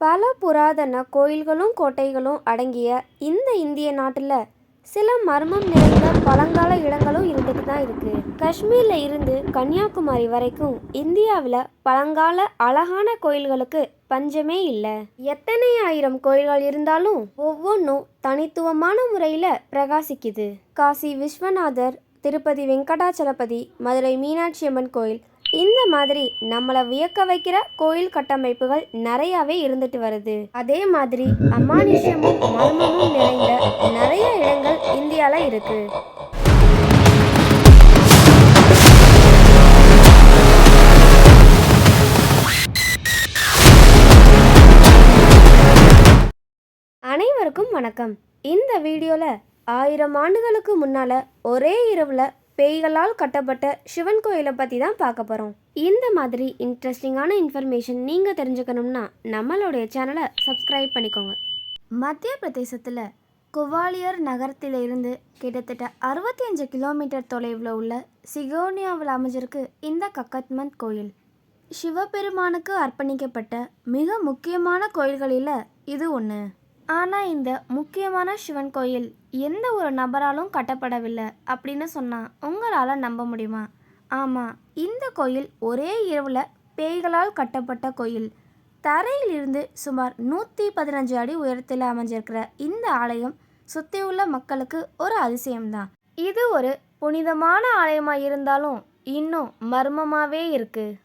பல புராதன கோயில்களும் கோட்டைகளும் அடங்கிய இந்த இந்திய நாட்டில் சில மர்மம் நிறைந்த பழங்கால இடங்களும் இருந்துட்டு தான் இருக்குது காஷ்மீரில் இருந்து கன்னியாகுமரி வரைக்கும் இந்தியாவில் பழங்கால அழகான கோயில்களுக்கு பஞ்சமே இல்லை. எத்தனை ஆயிரம் கோயில்கள் இருந்தாலும் ஒவ்வொன்றும் தனித்துவமான முறையில் பிரகாசிக்குது. காசி விஸ்வநாதர் திருப்பதி வெங்கடாச்சலபதி மதுரை மீனாட்சி அம்மன் கோயில் இந்த மாதிரி நம்மளை வியக்க வைக்கிற கோயில் கட்டமைப்புகள் நிறையாவே இருந்துட்டு வருது. அதே மாதிரி அமானுஷ்யமும் மர்மமும் நிறைந்த நிறைய இடங்கள் இந்தியாவில் இருக்கு. அனைவருக்கும் வணக்கம். இந்த வீடியோவில் ஆயிரம் ஆண்டுகளுக்கு முன்னால் ஒரே இரவில் பேய்களால் கட்டப்பட்ட சிவன் கோயிலை பற்றி தான் பார்க்க போகிறோம் இந்த மாதிரி இன்ட்ரெஸ்டிங்கான இன்ஃபர்மேஷன் நீங்கள் தெரிஞ்சுக்கணும்னா நம்மளுடைய சேனலை சப்ஸ்கிரைப் பண்ணிக்கோங்க. மத்திய பிரதேசத்தில் குவாலியர் நகரத்திலிருந்து கிட்டத்தட்ட அறுபத்தி அஞ்சு கிலோமீட்டர் தொலைவில் உள்ள சிகோனியாவில் அமைஞ்சிருக்கு இந்த கக்கத்மந்த் கோயில். சிவபெருமானுக்கு அர்ப்பணிக்கப்பட்ட மிக முக்கியமான கோயில்களில் இது ஒன்று ஆனால் இந்த முக்கியமான சிவன் கோயில் எந்த ஒரு நபராலும் கட்டப்படவில்லை அப்படின்னு சொன்னால் உங்களால் நம்ப முடியுமா? ஆமாம் இந்த கோயில் ஒரே இரவில் பேய்களால் கட்டப்பட்ட கோயில். தரையிலிருந்து சுமார் நூற்றி பதினஞ்சு அடி உயரத்தில் அமைஞ்சிருக்கிற இந்த ஆலயம் சுற்றியுள்ள மக்களுக்கு ஒரு அதிசயம்தான். இது ஒரு புனிதமான ஆலயமாக இருந்தாலும் இன்னும் மர்மமாகவே இருக்குது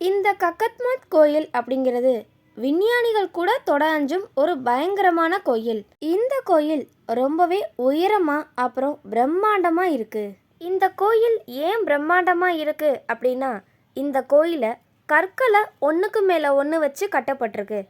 இந்த கக்கத்மத் கோயில் அப்படிங்கிறது விஞ்ஞானிகள் கூட தொட அஞ்சும் ஒரு பயங்கரமான கோயில். இந்த கோயில் ரொம்பவே உயரமா அப்புறம் பிரம்மாண்டமா இருக்கு. இந்த கோயில் ஏன் பிரம்மாண்டமா இருக்கு அப்படின்னா இந்த கோயிலை கற்களை ஒன்றுக்கு மேலே ஒன்று வச்சு கட்டப்பட்டிருக்கு.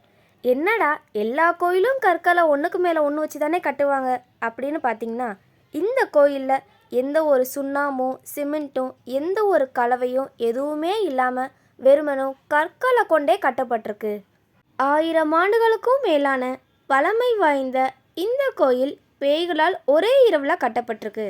என்னடா எல்லா கோயிலும் கற்களை ஒன்றுக்கு மேலே ஒன்று வச்சு தானே கட்டுவாங்க அப்படின்னு பார்த்தீங்கன்னா இந்த கோயிலில் எந்த ஒரு சுண்ணாமும் சிமெண்ட்டும் எந்த ஒரு கலவையும் எதுவுமே இல்லாமல் வெறுமனும் கற்களை கொண்டே கட்டப்பட்டிருக்கு. ஆயிரம் ஆண்டுகளுக்கும் மேலான பழமை வாய்ந்த இந்த கோயில் பேய்களால் ஒரே இரவில் கட்டப்பட்டிருக்கு.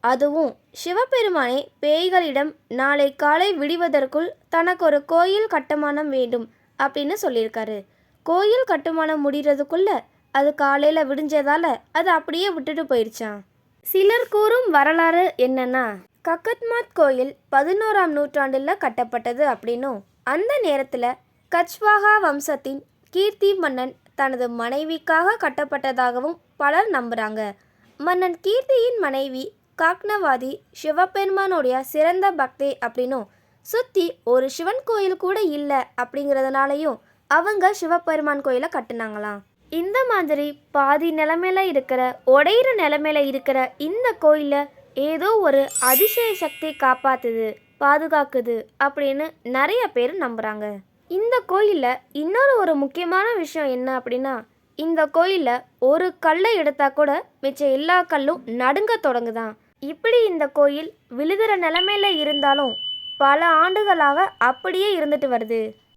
அதுவும் சிவபெருமானே பேய்களிடம் நாளை காலை விடுவதற்குள் தனக்கு ஒரு கோயில் கட்டுமானம் வேண்டும் அப்படின்னு சொல்லியிருக்காரு. கோயில் கட்டுமானம் முடிகிறதுக்குள்ள அது காலையில் விடிஞ்சதால அது அப்படியே விட்டுட்டு போயிடுச்சான் சிலர் கூறும் வரலாறு என்னன்னா கக்கத்மாத் கோயில் பதினோராம் நூற்றாண்டில் கட்டப்பட்டது அப்படின்னும் அந்த நேரத்தில் கச்வாகா வம்சத்தின் கீர்த்தி மன்னன் தனது மனைவிக்காக கட்டப்பட்டதாகவும் பலர் நம்புகிறாங்க மன்னன் கீர்த்தியின் மனைவி காக்னவாதி சிவபெருமானுடைய சிறந்த பக்தி அப்படின்னும் சுற்றி ஒரு சிவன் கோயில் கூட இல்லை அப்படிங்கிறதுனாலையும் அவங்க சிவபெருமான் கோயிலை கட்டினாங்களாம். இந்த மாதிரி பாதி நிலமையில இருக்கிற உடையிற நிலமையில இருக்கிற இந்த கோயிலை ஏதோ ஒரு அதிசய சக்தி காப்பாத்துது பாதுகாக்குது அப்படின்னு நிறைய பேர் நம்புகிறாங்க இந்த கோயிலில் இன்னொரு ஒரு முக்கியமான விஷயம் என்ன அப்படின்னா இந்த கோயிலில் ஒரு கல்லை எடுத்தா கூட மிச்ச எல்லா கல்லும் நடுங்க தொடங்குதான். இப்படி இந்த கோயில் விழுதுற நிலமையில இருந்தாலும் பல ஆண்டுகளாக அப்படியே இருந்துட்டு வருது.